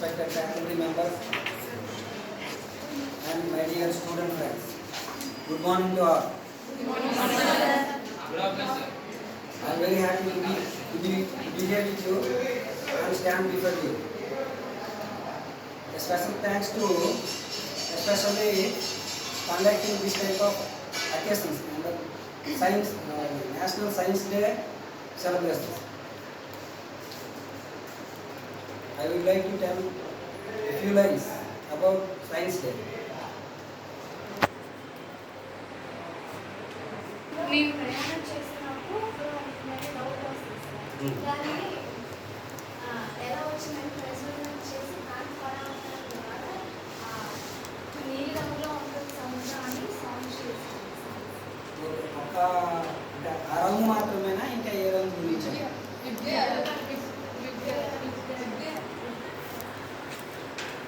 respected faculty members, and my dear student friends. Good morning to all. Good morning, sir. I am very happy to be, to be, to be here with you and stand before you. A special thanks to especially conducting this type of occasions science, uh, National Science Day celebrations. I would like to tell a few lines about Science Day. నేను ప్రయాణం doubt వస్తుంది Hmm. దాన్ని ఎలా వచ్చిందని చేసి దాని ద్వారా ఉంటుంది సముద్రం అని ఒక ఆ